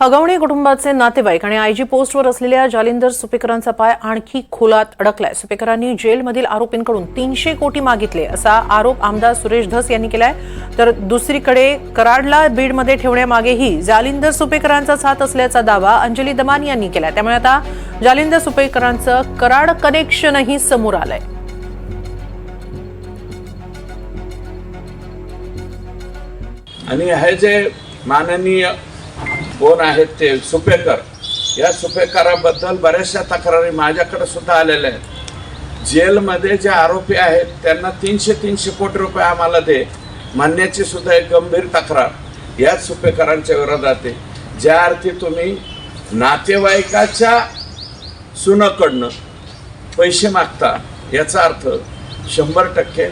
हगवणी कुटुंबाचे नातेवाईक आणि आयजी पोस्टवर असलेल्या जालिंदर सुपेकरांचा पाय आणखी खोलात अडकलाय. सुपेकरांनी जेलमधील आरोपींकडून तीनशे कोटी मागितले असा आरोप आमदार सुरेश धस यांनी केलाय. तर दुसरीकडे कराडला बीडमध्ये ठेवण्यामागेही जालिंदर सुपेकरांचाच हात असल्याचा दावा अंजली दमान यांनी केलाय. त्यामुळे आता जालिंदर सुपेकरांचं कराड कनेक्शनही समोर आलंय. आणि हे जे माननीय कोण आहेत ते? सुपेकर. या सुपेकराबद्दल बऱ्याचशा तक्रारी माझ्याकडे सुद्धा आलेल्या आहेत. जेलमध्ये जे आरोपी आहेत त्यांना तीनशे तीनशे कोटी रुपये आम्हाला दे. म्हणण्याची सुद्धा एक गंभीर तक्रार याच सुपेकरांच्या विरोधात आहे. ज्या अर्थी तुम्ही नातेवाईकाच्या सुनाकडनं पैसे मागता याचा अर्थ शंभर टक्के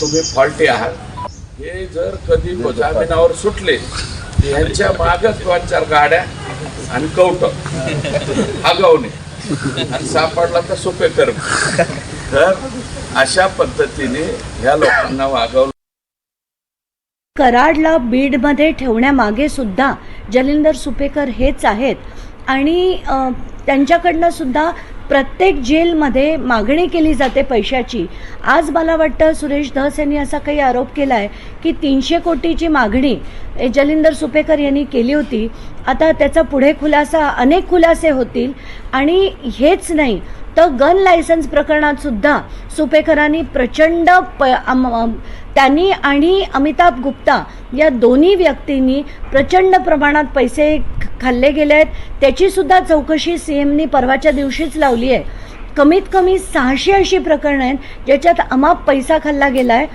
तुम्ही फॉल्टी आहात. हे जर कधी जामिनावर सुटले यांच्या मागच दोन चार गाड्या आणि कवट. आगावणे आणि सापडला तर सोपे कर तर अशा पद्धतीने ह्या लोकांना वागवलं. कराडला बीडमध्ये ठेवण्यामागे सुद्धा जलिंदर सुपेकर हेच आहेत. आणि त्यांच्याकडनं सुद्धा प्रत्येक जेलमध्ये मागणी केली जाते पैशाची. आज मला वाटतं सुरेश धस यांनी असा काही आरोप केला आहे की तीनशे कोटीची मागणी जलिंदर सुपेकर यांनी केली होती. आता त्याचा पुढे खुलासा अनेक खुलासे होतील. आणि हेच नाही तर गन लायसन्स प्रकरणात सुद्धा सुपेकरांनी प्रचंड प त्यांनी आणि अमिताभ गुप्ता या दोन्ही व्यक्तींनी प्रचंड प्रमाणात पैसे खाल्ले गेले आहेत त्याची सुद्धा चौकशी सी एमनी परवाच्या दिवशीच लावली आहे. कमीत कमी सहाशे अशी प्रकरणं आहेत ज्याच्यात अमाप पैसा खाल्ला गेला आहे